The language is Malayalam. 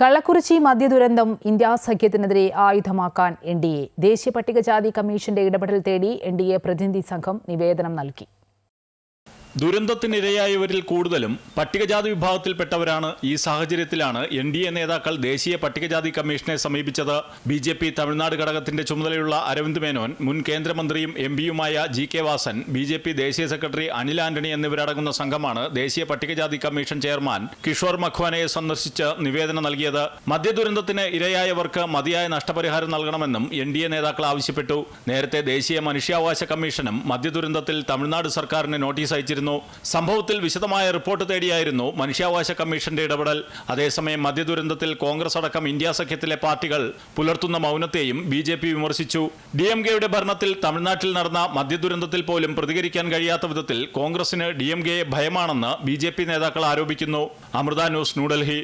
കള്ളക്കുറിച്ചി മദ്യദുരന്തം ഇന്ത്യ സഖ്യത്തിനെതിരെ ആയുധമാക്കാൻ എൻ ഡി എ ദേശീയ പട്ടികജാതി കമ്മീഷന്റെ ഇടപെടൽ തേടി എൻ ഡി എ പ്രതിനിധി സംഘം നിവേദനം നൽകി. ദുരന്തത്തിനിരയായവരിൽ കൂടുതലും പട്ടികജാതി വിഭാഗത്തിൽപ്പെട്ടവരാണ് ഈ സാഹചര്യത്തിലാണ് എൻ ഡി എ നേതാക്കൾ ദേശീയ പട്ടികജാതി കമ്മീഷനെ സമീപിച്ചത്. ബി ജെ പി തമിഴ്നാട് ഘടകത്തിന്റെ ചുമതലയുള്ള അരവിന്ദ് മേനോൻ മുൻ കേന്ദ്രമന്ത്രിയും M പിയുമായ G K Vasan B J P ദേശീയ സെക്രട്ടറി അനിൽ ആന്റണി എന്നിവരടങ്ങുന്ന സംഘമാണ് ദേശീയ പട്ടികജാതി കമ്മീഷൻ ചെയർമാൻ കിഷോർ മഖ്വാനയെ സന്ദർശിച്ച് നിവേദനം നൽകിയത്. മദ്യദുരന്തത്തിന് ഇരയായവർക്ക് മതിയായ നഷ്ടപരിഹാരം നൽകണമെന്നും എൻ ഡി എ നേതാക്കൾ ആവശ്യപ്പെട്ടു. നേരത്തെ ദേശീയ മനുഷ്യാവകാശ കമ്മീഷനും മദ്യദുരന്തത്തിൽ തമിഴ്നാട് സർക്കാരിന് നോട്ടീസ് അയച്ചിരുന്നു. സംഭവത്തിൽ വിശദമായ റിപ്പോർട്ട് തേടിയായിരുന്നു മനുഷ്യാവകാശ കമ്മീഷന്റെ ഇടപെടൽ. അതേസമയം മദ്യദുരന്തത്തിൽ കോൺഗ്രസ് അടക്കം ഇന്ത്യ സഖ്യത്തിലെ പാർട്ടികൾ പുലർത്തുന്ന മൗനത്തെയും ബി ജെ പി വിമർശിച്ചു. ഡി എം കെയുടെ ഭരണത്തിൽ തമിഴ്നാട്ടിൽ നടന്ന മദ്യദുരന്തത്തിൽ പോലും പ്രതികരിക്കാൻ കഴിയാത്ത വിധത്തിൽ കോൺഗ്രസിന് ഡി എം കെയെ ഭയമാണെന്ന് ബി ജെ പി നേതാക്കൾ ആരോപിക്കുന്നു. അമൃത ന്യൂസ് ന്യൂഡൽഹി.